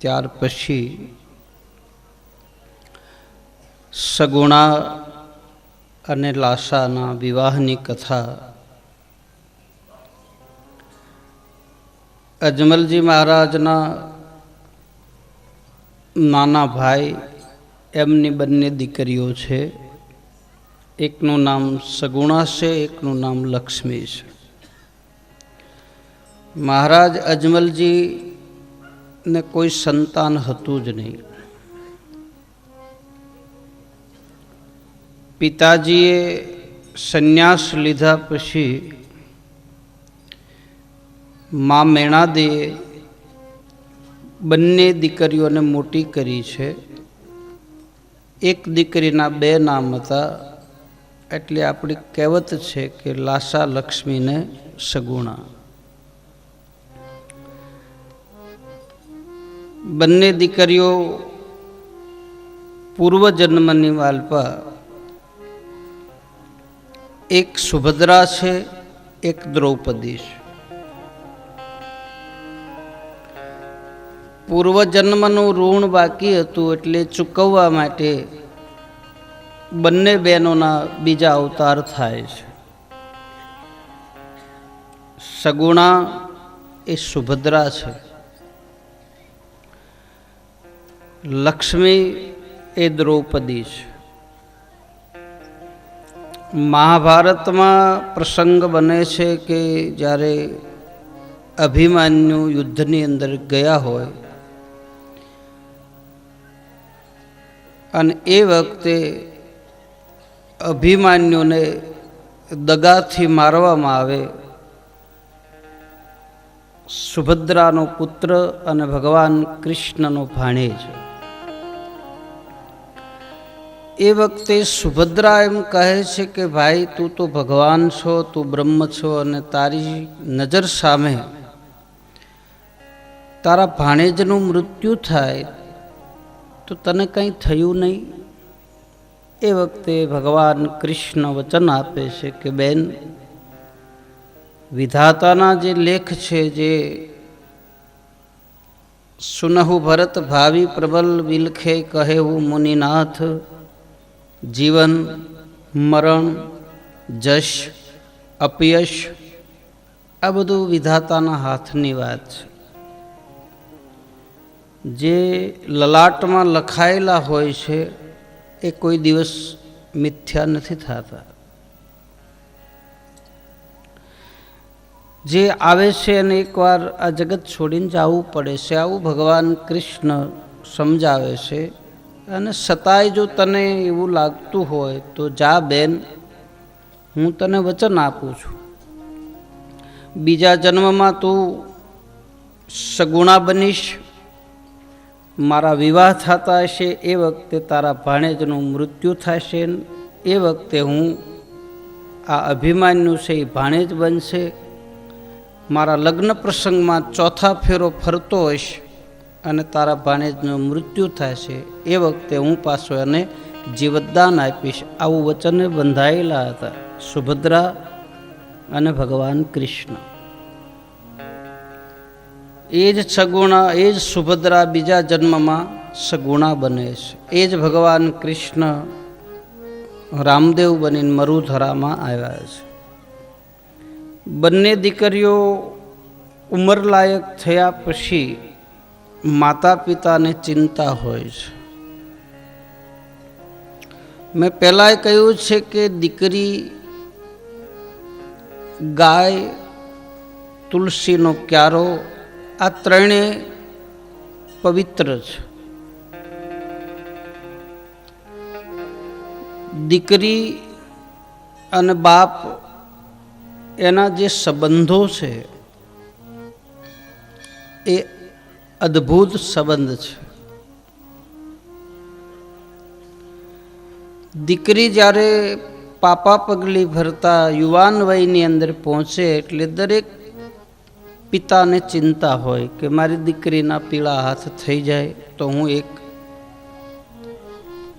ત્યાર પછી સગુણા અને લાસાના વિવાહની કથા અજમલજી મહારાજના નાના ભાઈ એમની બંને દીકરીઓ છે. એકનું નામ સગુણા છે, એકનું નામ લક્ષ્મી છે. મહારાજ અજમલજી ને કોઈ સંતાન હતું જ નહીં. પિતાજીએ સંન્યાસ લીધા પછી મા મેણાદેએ બંને દીકરીઓને મોટી કરી છે. એક દીકરીના બે નામ હતા, એટલે આપણી કહેવત છે કે લાસા લક્ષ્મીને સગુણા. બંને દીકરીઓ પૂર્વ જન્મની વાલ્પા એક સુભદ્રા છે, એક દ્રૌપદી છે. પૂર્વજન્મનું ઋણ બાકી હતું એટલે ચૂકવવા માટે બંને બહેનોના બીજા અવતાર થાય છે. સગુણા એ સુભદ્રા છે. લક્ષ્મી એ દ્રૌપદી છે. મહાભારતમાં પ્રસંગ બને છે કે જ્યારે અભિમાન્યુ યુદ્ધની અંદર ગયા હોય અને એ વખતે અભિમાન્યુને દગાથી મારવામાં આવે, સુભદ્રાનો પુત્ર અને ભગવાન કૃષ્ણનો ભાણેજ. એ વખતે સુભદ્રા એમ કહે છે કે, ભાઈ, તું તો ભગવાન છો, તું બ્રહ્મ છો અને તારી નજર સામે તારા ભાણેજનું મૃત્યુ થાય તો તને કંઈ થયું નહીં? એ વખતે ભગવાન કૃષ્ણ વચન આપે છે કે, બેન, વિધાતાના જે લેખ છે, જે સુનહુ ભરત ભાવિ પ્રબલ વિલખે કહેવું મુનિનાથ જીવન, મરણ, જશ, અપયશ, આ બધું વિધાતાના હાથની વાત છે. જે લલાટમાં લખાયેલા હોય છે, એ કોઈ દિવસ મિથ્યા નથી થતા. જે આવે છે અને એકવાર આ જગત છોડીને જવું પડે છે. આવું ભગવાન કૃષ્ણ સમજાવે છે. અને છતાંય જો તને એવું લાગતું હોય તો જા બેન, હું તને વચન આપું છું. બીજા જન્મમાં તું સગુણા બનીશ, મારા વિવાહ થતા હશે, એ વખતે તારા ભાણેજનું મૃત્યુ થશે, એ વખતે હું આ અભિમાન્યુ છે એ ભાણેજ બનશે. મારા લગ્ન પ્રસંગમાં ચોથા ફેરો ફરતો હોઈશ. અને તારા ભાણેજનું મૃત્યુ થશે એ વખતે હું પાછો એને જીવતદાન આપીશ. આવું વચને બંધાયેલા હતા. સુભદ્રા અને ભગવાન કૃષ્ણ. એ જ સગુણા એ જ સુભદ્રા બીજા જન્મમાં સગુણા બને છે. એ જ ભગવાન કૃષ્ણ રામદેવ બનીને મરુધરામાં આવ્યા છે. બંને દીકરીઓ ઉંમરલાયક થયા પછી માતા પિતાને ચિંતા હોય છે. મેં પહેલાં કહ્યું છે કે દીકરી ગાય, તુલસીનો ક્યારો, આ ત્રણે પવિત્ર છે. દીકરી અને બાપ એના જે સંબંધો છે, એ અદ્ભુત સંબંધ છે. દીકરી જ્યારે પાપા પગલી ભરતા યુવાન વયની અંદર પહોંચે એટલે દરેક પિતાને ચિંતા હોય કે મારી દીકરીના પીળા હાથ થઈ જાય તો હું એક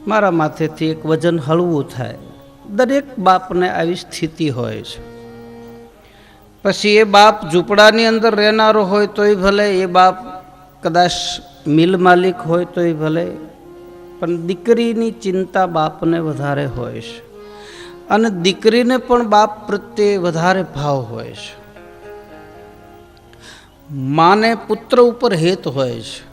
મારા માથેથી એક વજન હળવું થાય. દરેક બાપને આવી સ્થિતિ હોય છે. પછી એ બાપ ઝૂંપડાની અંદર રહેનારો હોય તોય ભલે એ બાપ કદાચ મિલ માલિક હોય તો એ ભલે, પણ દીકરીની ચિંતા બાપને વધારે હોય છે. અને દીકરીને પણ બાપ પ્રત્યે વધારે ભાવ હોય છે. માને પુત્ર ઉપર હેત હોય છે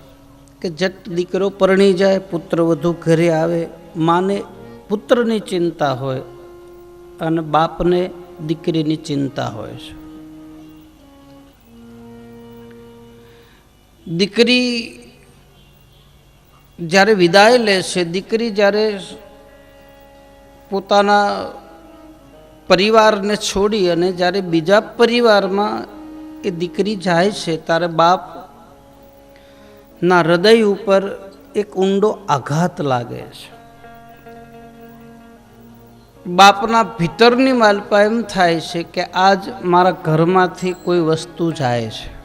કે જટ દીકરો પરણી જાય, પુત્ર વધુ ઘરે આવે, માને પુત્રની ચિંતા હોય અને બાપને દીકરીની ચિંતા હોય છે. દીકરી જ્યારે વિદાય લે છે, દીકરી જ્યારે પોતાના પરિવારને છોડી અને જ્યારે બીજા પરિવારમાં એ દીકરી જાય છે, ત્યારે બાપ ના હૃદય ઉપર એક ઊંડો આઘાત લાગે છે. બાપના ભીતરની માલપા એમ થાય છે કે આજ મારા ઘરમાંથી કોઈ વસ્તુ જાય છે.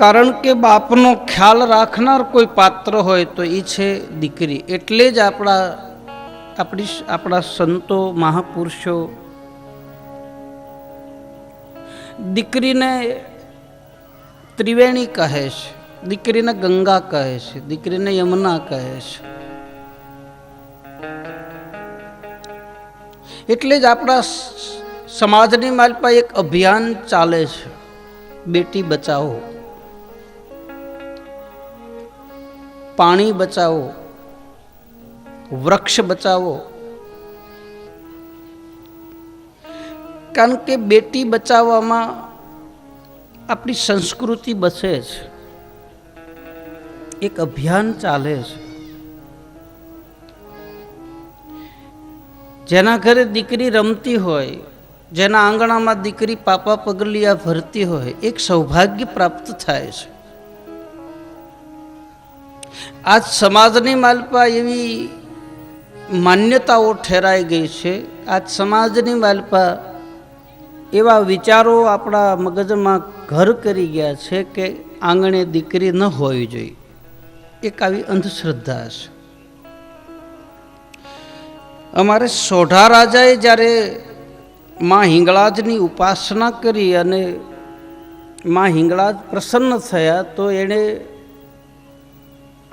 કારણ કે બાપનો ખ્યાલ રાખનાર કોઈ પાત્ર હોય તો એ છે દીકરી. એટલે જ આપણા, આપણી આપણા સંતો, મહાપુરુષો દીકરીને ત્રિવેણી કહે છે, દીકરીને ગંગા કહે છે, દીકરીને યમુના કહે છે. એટલે જ આપણા સમાજની માલપા એક અભિયાન ચાલે છે, બેટી બચાવો. પાણી બચાવો, વૃક્ષ બચાવો. કારણ કે બેટી બચાવવામાં આપણી સંસ્કૃતિ બસે છે એક અભિયાન ચાલે છે. જેના ઘરે દીકરી રમતી હોય, જેના આંગણામાં દીકરી પાપા પગલિયા ભરતી હોય, એક સૌભાગ્ય પ્રાપ્ત થાય છે. આજ સમાજની માલપા એવી માન્યતાઓ ઠેરાઈ ગઈ છે. આજ સમાજની માલપા એવા વિચારો આપણા મગજમાં ઘર કરી ગયા છે કે આંગણે દીકરી ન હોવી જોઈએ. એક આવી અંધશ્રદ્ધા છે. અમારે સોઢા રાજાએ જ્યારે માં હિંગળાજની ઉપાસના કરી અને માં હિંગળાજ પ્રસન્ન થયા તો એણે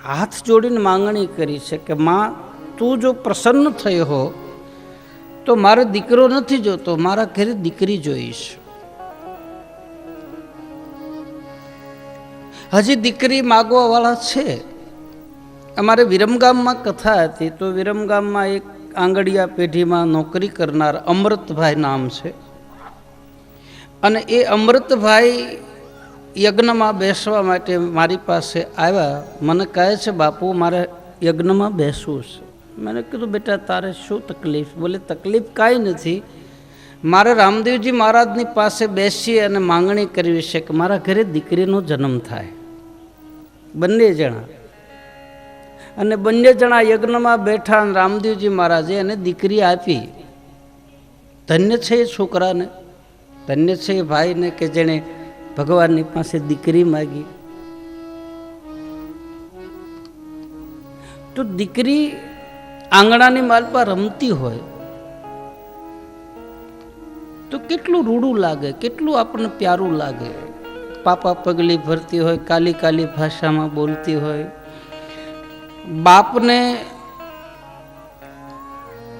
હાથ જોડીને માંગણી કરી છે કે, માં, તું જો પ્રસન્ન થયો હો, તો મારે દીકરો નથી જોતો, મારા ઘરે દીકરી જોઈશ. હજી દીકરી માગવા વાળા છે. અમારે વિરમગામમાં કથા હતી, તો વિરમગામમાં એક આંગડિયા પેઢીમાં નોકરી કરનાર અમૃતભાઈ નામ છે. અને એ અમૃતભાઈ યજ્ઞમાં બેસવા માટે મારી પાસે આવ્યા. મને કહે છે, બાપુ, મારે યજ્ઞમાં બેસવું છે. મેં કીધું, બેટા, તારે શું તકલીફ? બોલે, તકલીફ કાંઈ નથી. મારે રામદેવજી મહારાજની પાસે બેસી અને માંગણી કરવી છે કે મારા ઘરે દીકરીનો જન્મ થાય. બંને જણા. અને બંને જણા યજ્ઞમાં બેઠા અને રામદેવજી મહારાજે એને દીકરી આપી. ધન્ય છે એ છોકરાને. ધન્ય છે એ ભાઈને કે જેણે ભગવાનની પાસે દીકરી માગી. તો દીકરી આંગણાની માલપા રમતી હોય, તો કેટલું રૂડું લાગે, કેટલું આપણને પ્યારું લાગે? પાપા પગલી ભરતી હોય, કાલી કાલી ભાષામાં બોલતી હોય. બાપને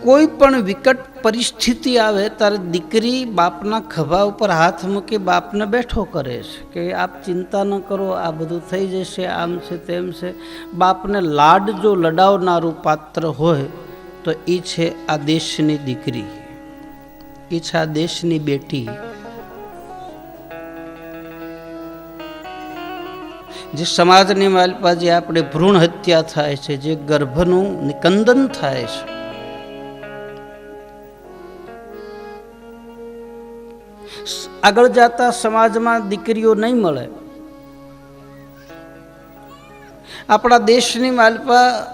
કોઈ પણ વિકટ પરિસ્થિતિ આવે ત્યારે દીકરી બાપના ખભા ઉપર હાથ મૂકી બાપને બેઠો કરે છે કે આપ ચિંતા ન કરો, આ બધું થઈ જશે, આમ છે તેમ છે. બાપને લાડ જો લડાવનારું પાત્ર હોય, તો એ છે આ દેશની દીકરી. એ છે આ દેશની બેટી. જે સમાજની માલપા જે આપણે ભ્રૂણ હત્યા થાય છે, જે ગર્ભનું નિકંદન થાય છે આગળ જતા સમાજમાં દીકરીઓ નહીં મળે. આપણા દેશની માલપા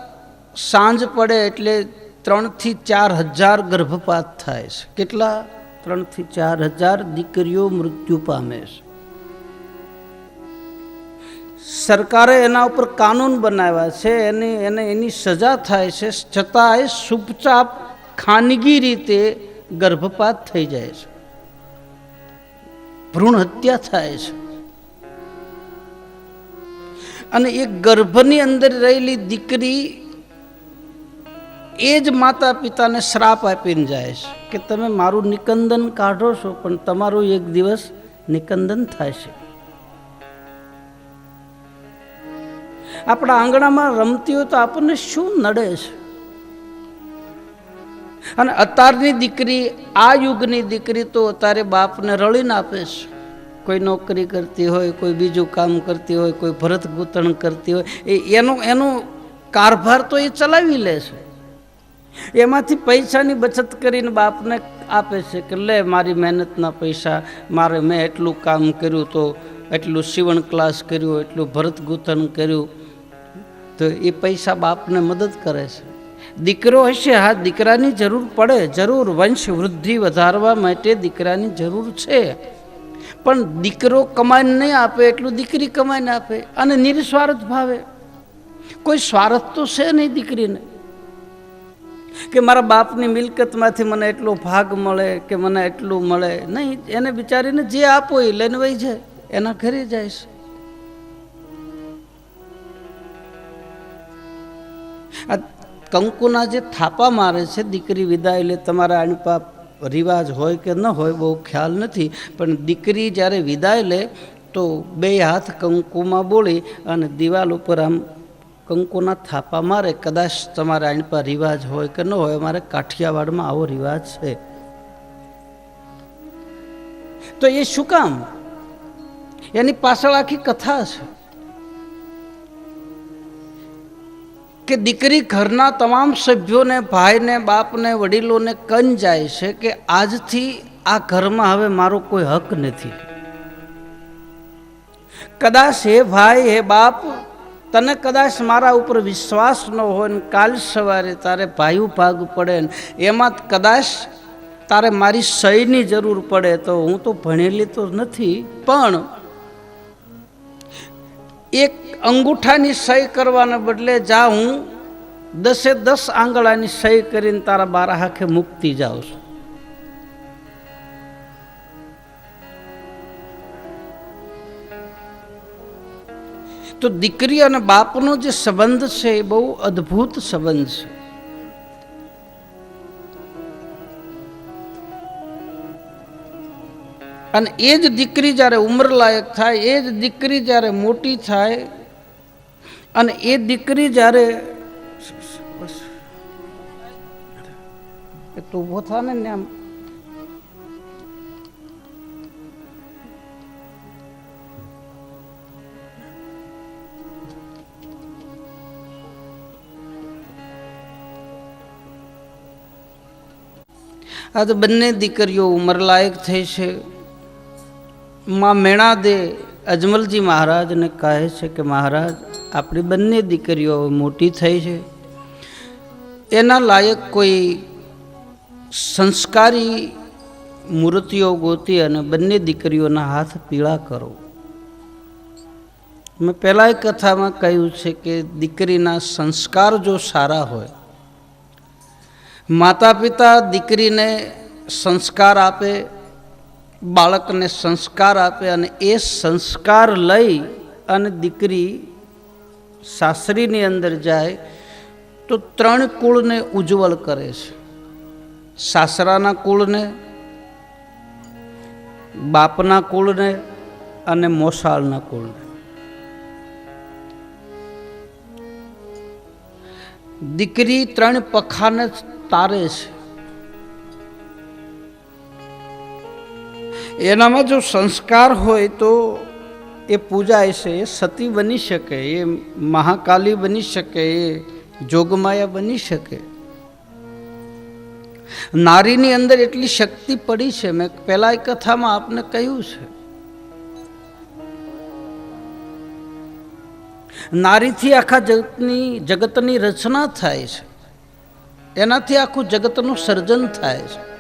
સાંજ પડે એટલે ત્રણથી ચાર હજાર ગર્ભપાત થાય છે. કેટલા? ત્રણથી ચાર હજાર દીકરીઓ મૃત્યુ પામે છે. સરકારે એના ઉપર કાનૂન બનાવ્યા છે. એની, એને એની સજા થાય છે. છતાંય ચૂપચાપ ખાનગી રીતે ગર્ભપાત થઈ જાય છે. ભ્રૂણ હત્યા થાય છે. અને એ ગર્ભની અંદર રહેલી દીકરી એ જ માતા પિતાને શ્રાપ આપીને જાય છે કે તમે મારું નિકંદન કાઢો છો, પણ તમારું એક દિવસ નિકંદન થાય છે. આપણા આંગણામાં રમતી હોય તો આપણને શું નડે છે? અને અત્યારની દીકરી, આ યુગની દીકરી તો અત્યારે બાપને રળીને આપે છે. કોઈ નોકરી કરતી હોય, કોઈ બીજું કામ કરતી હોય, કોઈ ભરત ગૂંથણ કરતી હોય, એ એનો એનો કારભાર તો એ ચલાવી લે છે. એમાંથી પૈસાની બચત કરીને બાપને આપે છે કે લે મારી મહેનતના પૈસા, મારે મેં એટલું કામ કર્યું તો એટલું સીવણ ક્લાસ કર્યું, એટલું ભરત ગૂંથણ કર્યું, તો એ પૈસા બાપને મદદ કરે છે. દીકરો હશે, હા, દીકરાની જરૂર પડે, જરૂર. વંશ વૃદ્ધિ વધારવા માટે દીકરાની જરૂર છે. પણ દીકરો કમાઈને નહીં આપે, એટલું દીકરી કમાઈને આપે. અને નિર્સ્વાર્થ ભાવે. કોઈ સ્વાર્થ તો છે નહીં દીકરીને. કે મારા બાપની મિલકતમાંથી મને એટલો ભાગ મળે, કે મને એટલું મળે. નહીં, એને બિચારીને જે આપો એ લઈને વહી જાય. એના ઘરે જાય છે. આ કંકુના જે થાપા મારે છે, દીકરી વિદાય એટલે તમારા અણપા રિવાજ હોય કે ન હોય, બહુ ખ્યાલ નથી, પણ દીકરી જ્યારે વિદાય લે, તો બે હાથ કંકુમાં બોલી અને દિવાલ ઉપર આમ કંકુના થાપા મારે, કદાચ તમારા અણપા રિવાજ હોય કે ન હોય, અમારે કાઠિયાવાડમાં આવો રિવાજ છે. તો એ શું કામ? એની પાછળ આખી કથા છે. કે દીકરી ઘરના તમામ સભ્યોને, ભાઈને, બાપને, વડીલોને કન જાય છે કે આજથી આ ઘરમાં હવે મારો કોઈ હક નથી. કદાચ હે ભાઈ, હે બાપ, તને કદાચ મારા ઉપર વિશ્વાસ ન હોય ને કાલ સવારે તારે ભાયુ ભાગ પડે ને એમાં કદાચ તારે મારી સહીની જરૂર પડે તો હું તો ભણેલી તો નથી, પણ એક અંગૂઠાની સહી કરવાને બદલે જા હું દસે દસ આંગળાની સહી કરીને તારા બારા હાખે મુક્તિ જાઉં છું. તો દીકરી અને બાપનો જે સંબંધ છે એ બહુ અદ્ભુત સંબંધ છે. અને એ જ દીકરી જ્યારે ઉંમરલાયક થાય, એ જ દીકરી જ્યારે મોટી થાય, અને એ દીકરી જ્યારે એ ઊભો થાય ને આમ આ તો બંને દીકરીઓ ઉંમરલાયક થઈ છે. માં મેણાદે અજમલજી મહારાજને કહે છે કે મહારાજ, આપણી બંને દીકરીઓ મોટી થઈ છે. એના લાયક કોઈ સંસ્કારી મૂર્તિઓ ગોતી અને બંને દીકરીઓના હાથ પીળા કરો. મેં પહેલાં કથામાં કહ્યું છે કે દીકરીના સંસ્કાર જો સારા હોય માતા પિતા દીકરીને સંસ્કાર આપે બાળકને સંસ્કાર આપે અને એ સંસ્કાર લઈ અને દીકરી સાસરીની અંદર જાય, તો ત્રણ કુળને ઉજ્જવળ કરે છે. સાસરાના કુળને, બાપના કુળને અને મોસાળના કુળને. દીકરી ત્રણ પખાને તારે છે. એનામાં જો સંસ્કાર હોય તો એ પૂજાય છે, એ સતી બની શકે, એ મહાકાલી બની શકે, એ જોગમાયા બની શકે. નારીની અંદર એટલી શક્તિ પડી છે, મેં પહેલા કથામાં આપને કહ્યું છે. નારીથી આખા જગતની જગતની રચના થાય છે. એનાથી આખું જગતનું સર્જન થાય છે.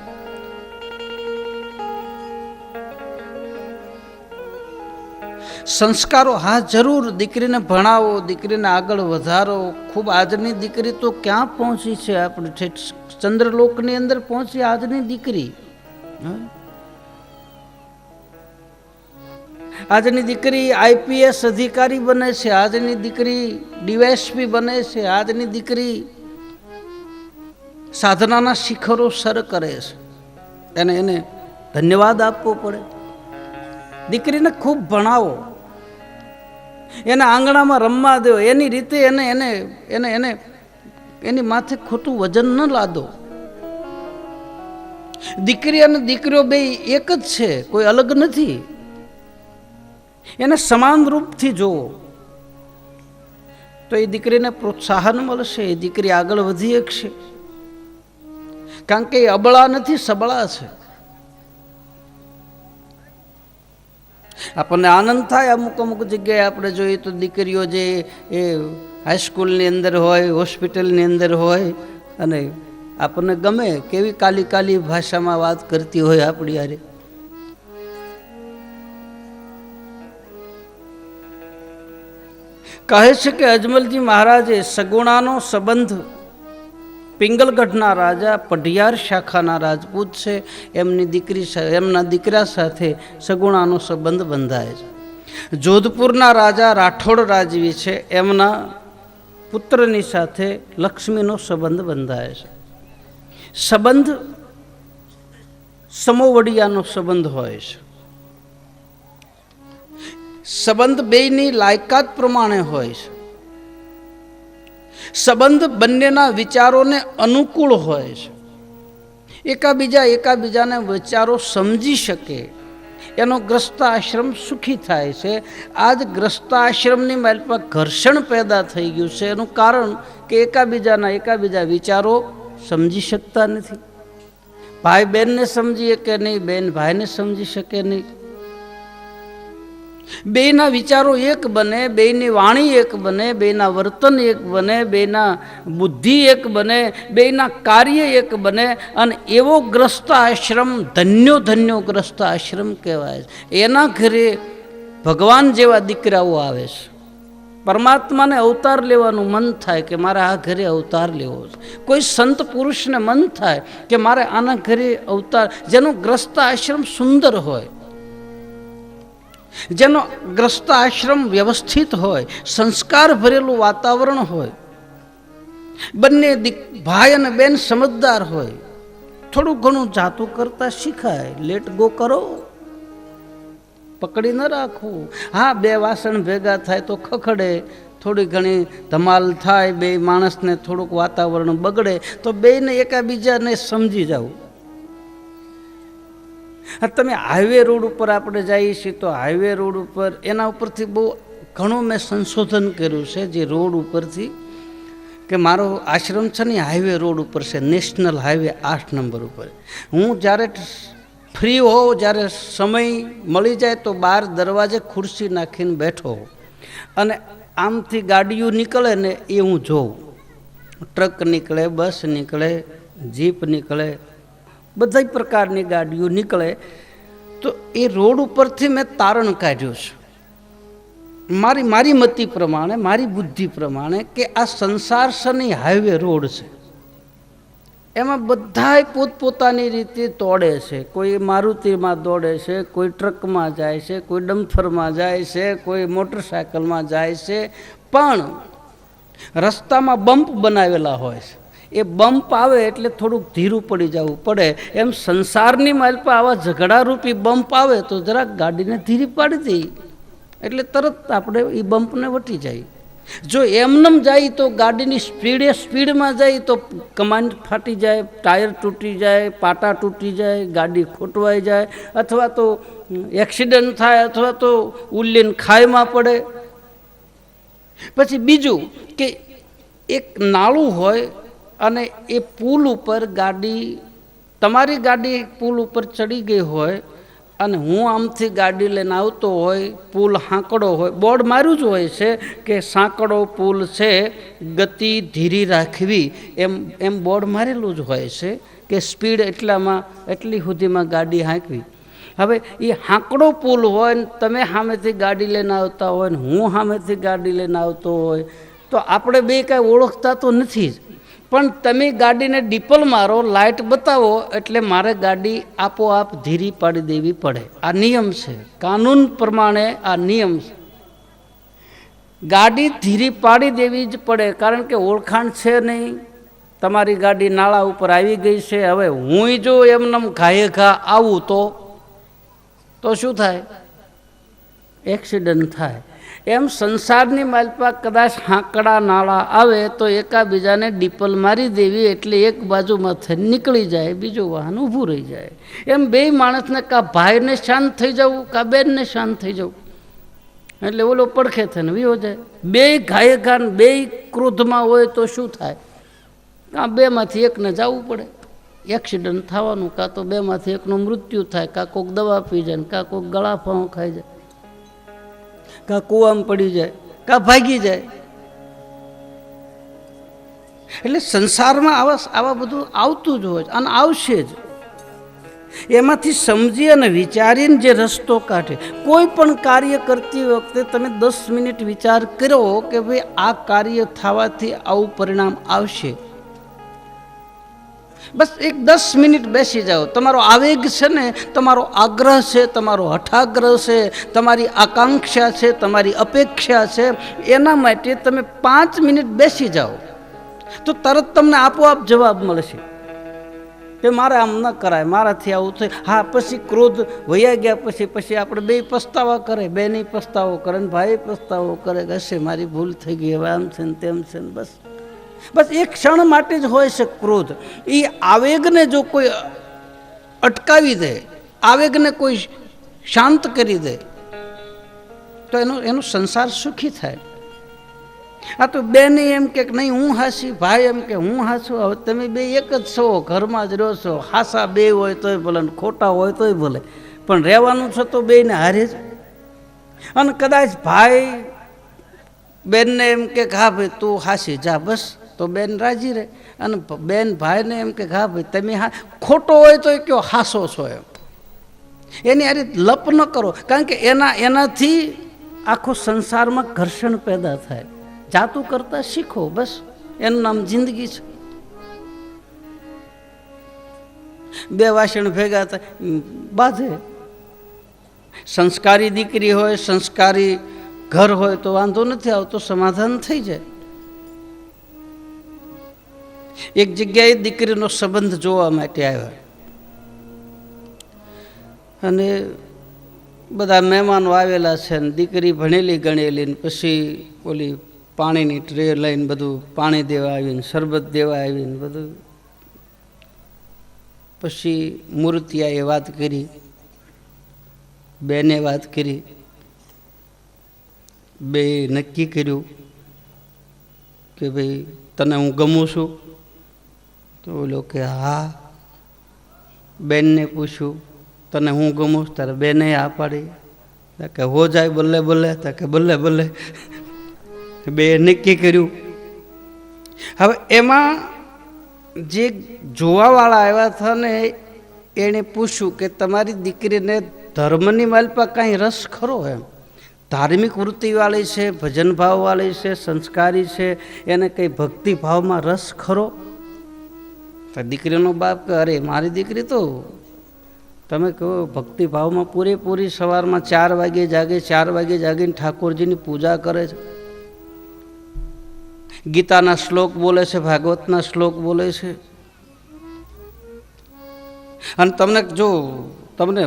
સંસ્કારો, હા, જરૂર, દીકરીને ભણાવો, દીકરીને આગળ વધારો. ખૂબ આજની દીકરી તો ક્યાં પહોંચી છે આપણે ઠેઠ? ચંદ્રલોકની અંદર પહોંચી આજની દીકરી. આજની દીકરી આઈપીએસ અધિકારી બને છે, આજની દીકરી ડીવાયએસપી બને છે, આજની દીકરી સાધનાના શિખરો સર કરે છે. એને એને ધન્યવાદ આપવો પડે. દીકરીને ખૂબ ભણાવો. એને આંગણામાં રમવા દો. એની રીતે એને એને એને એને, એની માથે ખોટું વજન ન લાદો. દીકરી અને દીકરીઓ બે એક જ છે, કોઈ અલગ નથી. એને સમાન રૂપથી જોવો. તો એ દીકરીને પ્રોત્સાહન મળશે, એ દીકરી આગળ વધી શકશે. કારણ કે એ અબળા નથી, સબળા છે. આપણને આનંદ થાય અમુક અમુક જગ્યાએ આપણે જોઈએ તો દીકરીઓ જે એ હાઈસ્કૂલની અંદર હોય હોસ્પિટલની અંદર હોય, અને આપણને ગમે કેવી કાલી કાલી ભાષામાં વાત કરતી હોય આપણી યારે કહે છે કે અજમલજી મહારાજે સગુણાનો સંબંધ પિંગલગઢના રાજા, પઢિયાર શાખાના રાજપૂત છે. એમની દીકરી એમના દીકરા સાથે સગુણાનો સંબંધ બંધાય છે. જોધપુરના રાજા રાઠોડ રાજવી છે. એમના પુત્રની સાથે લક્ષ્મીનો સંબંધ બંધાય છે. સંબંધ સમોવડિયાનો સંબંધ હોય છે. સંબંધ બેયની લાયકાત પ્રમાણે હોય છે. સંબંધ બંનેના વિચારોને અનુકૂળ હોય છે. એકાબીજા એકાબીજાને વિચારો સમજી શકે. એનો ગ્રસ્તાશ્રમ સુખી થાય છે. આ જ ગ્રસ્તાશ્રમની માલપા ઘર્ષણ પેદા થઈ ગયું છે. એનું કારણ કે એકાબીજાના એકાબીજા વિચારો સમજી શકતા નથી. ભાઈ બહેનને સમજીએ કે નહીં બહેન ભાઈને સમજી શકે નહીં. બેયના વિચારો એક બને, બેયની વાણી એક બને, બેયના વર્તન એક બને, બેયના બુદ્ધિ એક બને, બેયના કાર્ય એક બને અને એવો ગ્રસ્ત આશ્રમ ધન્યો ધન્યો ગ્રસ્ત આશ્રમ કહેવાય એના ઘરે ભગવાન જેવા દીકરાઓ આવે છે. પરમાત્માને અવતાર લેવાનું મન થાય કે મારે આ ઘરે અવતાર લેવો છે. કોઈ સંત પુરુષને મન થાય કે મારે આના ઘરે અવતાર, જેનો ગ્રસ્ત આશ્રમ સુંદર હોય. જેનો ગ્રસ્ત આશ્રમ વ્યવસ્થિત હોય, સંસ્કાર ભરેલું વાતાવરણ હોય, બંને ભાઈ અને બેન સમજદાર હોય, થોડું ઘણું જાતું કરતા શીખાય, લેટ ગો કરો, પકડી ન રાખવું હા, બે વાસણ ભેગા થાય તો ખખડે, થોડી ઘણી ધમાલ થાય, બે માણસને થોડુંક વાતાવરણ બગડે, તો બેને એકાબીજાને સમજી જવું. તમે હાઈવે રોડ ઉપર આપણે જઈએ છીએ તો હાઈવે રોડ ઉપર એના ઉપરથી બહુ ઘણું મેં સંશોધન કર્યું છે જે રોડ ઉપરથી કે મારો આશ્રમ છે ને હાઈવે રોડ ઉપર છે નેશનલ હાઈવે આઠ નંબર ઉપર. હું જ્યારે ફ્રી હોઉં, જ્યારે સમય મળી જાય તો બહાર દરવાજે ખુરશી નાખીને બેઠો અને આમથી ગાડીઓ નીકળે ને એ હું જોઉં. ટ્રક નીકળે, બસ નીકળે, જીપ નીકળે બધા પ્રકારની ગાડીઓ નીકળે, તો એ રોડ ઉપરથી મેં તારણ કાઢ્યું છે. મારી મારી મતિ પ્રમાણે, મારી બુદ્ધિ પ્રમાણે કે આ સંસાર શની હાઈવે રોડ છે. એમાં બધાય પોતપોતાની રીતે તોડે છે. કોઈ મારુતિમાં દોડે છે, કોઈ ટ્રકમાં જાય છે, કોઈ ડમ્ફરમાં જાય છે, કોઈ મોટરસાયકલમાં જાય છે, પણ રસ્તામાં બમ્પ બનાવેલા હોય છે. એ બમ્પ આવે એટલે થોડુંક ધીરું પડી જવું પડે. એમ સંસારની માલપા આવા ઝઘડારૂપી બમ્પ આવે તો જરાક ગાડીને ધીરી પાડી દઈ એટલે તરત આપણે એ બમ્પને વટી જાય. જો એમનેમ જાય તો ગાડીની સ્પીડે સ્પીડમાં જાય તો કમાન્ડ ફાટી જાય, ટાયર તૂટી જાય, પાટા તૂટી જાય, ગાડી ખોટવાઈ જાય અથવા તો એક્સિડન્ટ થાય અથવા તો ઉલ્લીન ખાઈમાં પડે. પછી બીજું કે એક નાળું હોય અને એ પુલ ઉપર ગાડી, તમારી ગાડી પુલ ઉપર ચડી ગઈ હોય અને હું આમથી ગાડી લઈને આવતો હોય, પુલ હાંકડો હોય, બોર્ડ માર્યું જ હોય છે કે સાંકડો પુલ છે, ગતિ ધીરી રાખવી, એમ એમ બોર્ડ મારેલું જ હોય છે કે સ્પીડ એટલામાં, એટલી સુધીમાં ગાડી હાંકવી. હવે એ હાંકડો પુલ હોય ને તમે સામેથી ગાડી લઈને આવતા હોય ને હું સામેથી ગાડી લઈને આવતો હોય, તો આપણે બે કાંઈ ઓળખતા તો નથી જ. પણ તમે ગાડીને ડીપલ મારો, લાઇટ બતાવો, એટલે મારે ગાડી આપોઆપ ધીરી પાડી દેવી પડે. આ નિયમ છે. કાનૂન પ્રમાણે આ નિયમ છે. ગાડી ધીરી પાડી દેવી જ પડે, કારણ કે ઓળખાણ છે નહીં. તમારી ગાડી નાળા ઉપર આવી ગઈ છે. હવે હું જો એમનેમ ઘાયે ઘા આવું તો તો શું થાય? એક્સિડન્ટ થાય. એમ સંસારની માલપા કદાચ હાંકડા નાળા આવે તો એકાબીજાને ડીપલ મારી દેવી એટલે એક બાજુમાંથી નીકળી જાય, બીજું વાહન ઊભું રહી જાય. એમ બે માણસને કાં ભાઈને શાંત થઈ જવું, કાં બેનને શાંત થઈ જવું. એટલે ઓલો પડખે થઈને વિયો જાય. બે ઘાયે ઘાન બે ક્રોધમાં હોય તો શું થાય? કાં બેમાંથી એકને જવું પડે. એક્સિડન્ટ થવાનું, કાં તો બેમાંથી એકનું મૃત્યુ થાય, કાં કોઈક દવા પી જાય કાં કોઈક ગળા ફાંવ ખાઈ જાય. કાં કૂવામાં પડી જાય, કાં ભાગી જાય. એટલે સંસારમાં આવા આવા બધું આવતું જ હોય અને આવશે જ. એમાંથી સમજી અને વિચારીને જે રસ્તો કાઢે, કોઈ પણ કાર્ય કરતી વખતે તમે દસ મિનિટ વિચાર કરો કે ભાઈ આ કાર્ય થવાથી આવું પરિણામ આવશે. બસ એક દસ મિનિટ બેસી જાઓ. તમારો આવેગ છે ને, તમારો આગ્રહ છે, તમારો હઠાગ્રહ છે, તમારી આકાંક્ષા છે, તમારી અપેક્ષા છે, એના માટે તમે પાંચ મિનિટ બેસી જાઓ. તો તરત તમને આપોઆપ જવાબ મળશે. કે મારે આમ ન કરાય, મારાથી આવું થાય. હા, પછી ક્રોધ વયા ગયા પછી પછી આપણે બે પસ્તાવા કરે બે નહીં પસ્તાવો કરે ને ભાઈ પસ્તાવો કરે, કે હશે મારી ભૂલ થઈ ગઈ, હવે આમ છે ને તેમ છે ને બસ. બસ એક ક્ષણ માટે જ હોય છે ક્રોધ. એ આવેગને જો કોઈ અટકાવી દે, આવેગને કોઈ શાંત કરી દે, તો એનો એનો સંસાર સુખી થાય. આ તો બેન એમ કે નહીં, હું હાસી, ભાઈ એમ કે, હું હાસું, હવે તમે બે એક જ છો, ઘરમાં જ રહો છો, હાસા બે હોય તોય ભલે ખોટા હોય તોય ભલે, પણ રહેવાનું છે તો બેને હારે જ. અને કદાચ ભાઈ બેનને એમ કે હા ભાઈ તું હાસી જા બસ. તો બેન રાજી રહે. અને બેન ભાઈને એમ કે, હા ભાઈ, તમે હા, ખોટો હોય તો કયો હાસો છો એમ. એની આ રીતે લપ ન કરો. કારણ કે એના, એનાથી આખો સંસારમાં ઘર્ષણ પેદા થાય. જાતું કરતાં શીખો, બસ. એનું નામ જિંદગી છે. બે વાસણ ભેગા થાય બાધે. સંસ્કારી દીકરી હોય, સંસ્કારી ઘર હોય તો વાંધો નથી આવતો, સમાધાન થઈ જાય. એક જગ્યાએ દીકરીનો સંબંધ જોવા માટે આવ્યા. અને બધા મહેમાનો આવેલા છે ને દીકરી ભણેલી ગણેલી ને પછી ઓલી પાણીની ટ્રે લઈને બધું પાણી દેવા આવીને, શરબત દેવા આવીને બધું. પછી મૂર્તિયાએ વાત કરી, બેને વાત કરી. બે નક્કી કર્યું કે ભાઈ તને હું ગમું છું? તો ઓલો કે હા. બેનને પૂછ્યું, તને હું ગમું? તારે બેને આ પાડી. કે, હો જાય બલ્લે બલ્લે તા કે બલ્લે બલ્લે બે નક્કી કર્યું. હવે એમાં જે જોવાવાળા આવ્યા હતા ને એણે પૂછ્યું કે, તમારી દીકરીને ધર્મની માલપા કાંઈ રસ ખરો એમ? ધાર્મિક વૃત્તિવાળી છે ભજન ભાવવાળી છે, સંસ્કારી છે, એને કંઈ ભક્તિ ભાવમાં રસ ખરો? તો દીકરીનો બાપ કે, અરે, મારી દીકરી તો તમે કહો, ભક્તિભાવમાં પૂરેપૂરી સવારમાં ચાર વાગે જાગે, ચાર વાગે જાગીને ઠાકોરજીની પૂજા કરે છે. ગીતાના શ્લોક બોલે છે, ભાગવતના શ્લોક બોલે છે. અને તમને જો, તમને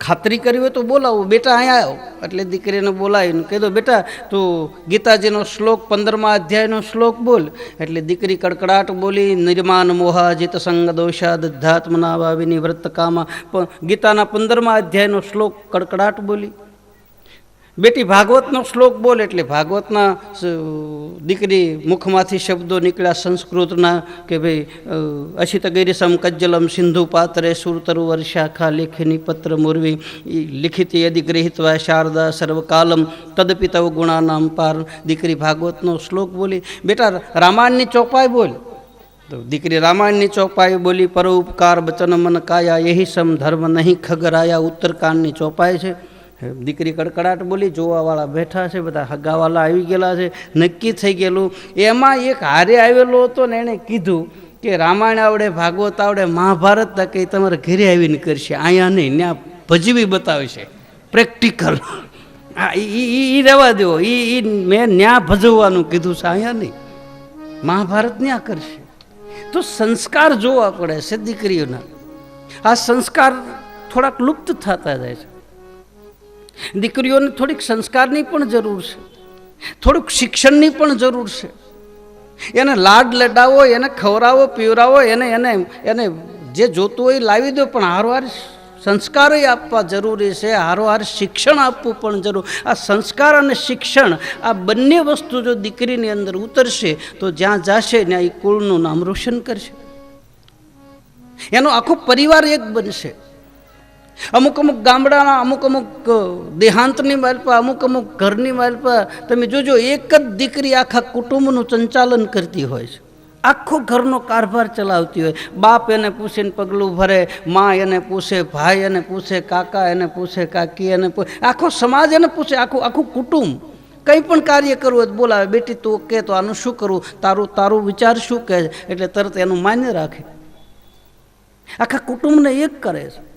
ખાતરી કરી હોય તો બોલાવો. બેટા અહીંયા આવો. એટલે દીકરીને બોલાવીને કહી દો, બેટા, તું ગીતાજીનો શ્લોક, પંદરમા અધ્યાયનો શ્લોક બોલ. એટલે દીકરી કડકડાટ બોલી નિર્માન મોહા જીત સંગ દોષા દધાત્મના વાવીની વ્રત કામા. પણ ગીતાના પંદરમા અધ્યાયનો શ્લોક કડકડાટ બોલી. બેટી ભાગવતનો શ્લોક બોલ એટલે ભાગવતના દીકરી મુખમાંથી શબ્દો નીકળ્યા સંસ્કૃતના કે ભાઈ અશિત ગિરિસમ કજ્જલમ સિંધુ પાત્રે સુરતરુ વર્ષાખા લેખિની પત્ર મોરવી લિખિત યદિ ગૃહિત્વા શારદા સર્વકાલમ તદપિ ગુણાનામ પાર. દીકરી ભાગવતનો શ્લોક બોલી, બેટા રામાયણની ચોપાઈ બોલ. તો દીકરી રામાયણની ચોપાઈ બોલી, પરોપકાર બચન મન કાયા યહી સમ ધર્મ નહીં ખગરાયા ઉત્તરકાંડની ચોપાઈ છે. દીકરી કડકડાટ બોલી, જોવાવાળા બેઠા છે, બધા હગાવાલા આવી ગયેલા છે, નક્કી થઈ ગયેલું. એમાં એક હારે આવેલો હતો ને એણે કીધું કે રામાયણ આવડે, ભાગવત આવડે, મહાભારત તકે તમારે ઘરે આવીને કરશે. અહીંયા નહીં ત્યાં ભજવી બતાવશે. પ્રેક્ટિકલ હા એ રહેવા દો એ મેં ન્યા ભજવવાનું કીધું છે, અહીંયા નહીં. મહાભારત ન્યા કરશે. તો સંસ્કાર જોવા પડે છે દીકરીઓના. આ સંસ્કાર થોડાક લુપ્ત થતા જાય છે. દીકરીઓને થોડીક સંસ્કારની પણ જરૂર છે. થોડુંક શિક્ષણની પણ જરૂર છે. એને લાડ લડાવો, એને ખવડાવો પીવડાવો એને એને એને જે જોતું હોય લાવી દો, પણ હારવાર સંસ્કારો આપવા જરૂરી છે. હારોહાર શિક્ષણ આપવું પણ જરૂર. આ સંસ્કાર અને શિક્ષણ, આ બંને વસ્તુ જો દીકરીની અંદર ઉતરશે, તો જ્યાં જશે ત્યાં એ કુળનું નામ રોશન કરશે. એનો આખો પરિવાર એક બનશે. અમુક અમુક ગામડાના, અમુક અમુક દેહાંતની માલપા અમુક અમુક ઘરની માલપા તમે જોજો, એક જ દીકરી આખા કુટુંબનું સંચાલન કરતી હોય છે. આખો ઘરનો કારભાર ચલાવતી હોય. બાપ એને પૂછીને પગલું ભરે, મા એને પૂછે, ભાઈ એને પૂછે, કાકા એને પૂછે, કાકી એને પૂછે, આખો સમાજ એને પૂછે, આખું આખું કુટુંબ. કંઈ પણ કાર્ય કરવું હોય બોલાવે, બેટી, તું કે તો આનું શું કરવું? તારું તારું વિચાર શું કહે એટલે તરત એનું માન્ય રાખે. આખા કુટુંબને એક કરે છે.